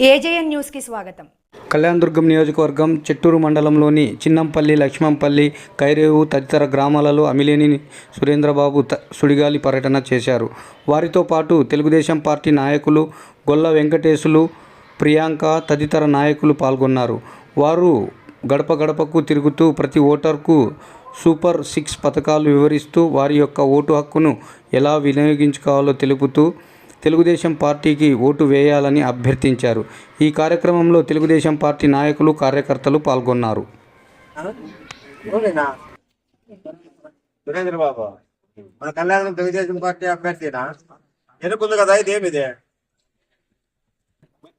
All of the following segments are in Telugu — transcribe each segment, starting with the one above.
ఏజేఎన్ న్యూస్కి స్వాగతం. కళ్యాణదుర్గం నియోజకవర్గం చెట్టూరు మండలంలోని చిన్నంపల్లి లక్ష్మంపల్లి కైరేవు తదితర గ్రామాలలో అమిలేని సురేంద్రబాబు త- సుడిగాలి పర్యటన చేశారు. వారితో పాటు తెలుగుదేశం పార్టీ నాయకులు గొల్ల వెంకటేశులు ప్రియాంక తదితర నాయకులు పాల్గొన్నారు. వారు గడప గడపకు తిరుగుతూ ప్రతి ఓటర్కు సూపర్ సిక్స్ పథకాలు వివరిస్తూ వారి యొక్క ఓటు హక్కును ఎలా వినియోగించుకోవాలో తెలుపుతూ తెలుగుదేశం పార్టీకి ఓటు వేయాలని అభ్యర్థించారు. ఈ కార్యక్రమంలో తెలుగుదేశం పార్టీ నాయకులు కార్యకర్తలు పాల్గొన్నారు. సురేంద్ర బాబు మన కళ్యాణం తెలుగుదేశం పార్టీ అభ్యర్థినా? ఎన్నుకుంది కదా ఇది? ఏమిది?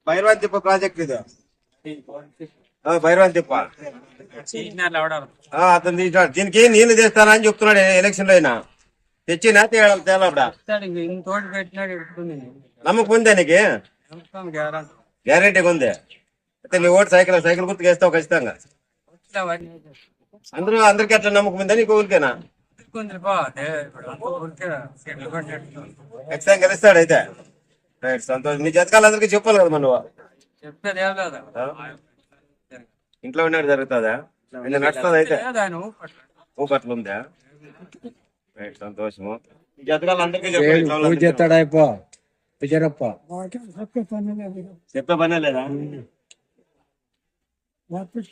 భైరవాన్ తిప్ప ప్రాజెక్ట్ ఇది. ఆ, భైరవాన్ తిప్ప. ఆ, అతను తీసినాడు. దీనికి నేను తెస్తానని చెప్తున్నాడు ఎలక్షన్లో అయినా. తెచ్చినా తేడా తేలడా తోటి పెట్టినాడు నమ్మకం ఉందా నీకు గ్యారంటీగా ఉంది అయితే నీ ఓటు సైకిల్ సైకిల్ గుర్తుకు వేస్తావు ఖచ్చితంగా అందరూ అందరికీ అట్లా నమ్మకం ఉందా నీకు ఊరికేనా ఖచ్చితంగా గెలుస్తాడు అయితే రైట్ సంతోషం నీ జతకాలు అందరికీ చెప్పాలి కదా మనం చెప్పేది ఏం లేదు ఇంట్లో ఉన్నాడు జరుగుతుందా నడుస్తుంది అయితే ఊపట్లు ఉందా సంతోషము ఈ జతకాలు అందరికీ చెప్పాలి ఇంట్లో వాళ్ళందరికీ. చేస్తాడైపో విజయరప్ప చెప్పే పనే లేదా వాపస్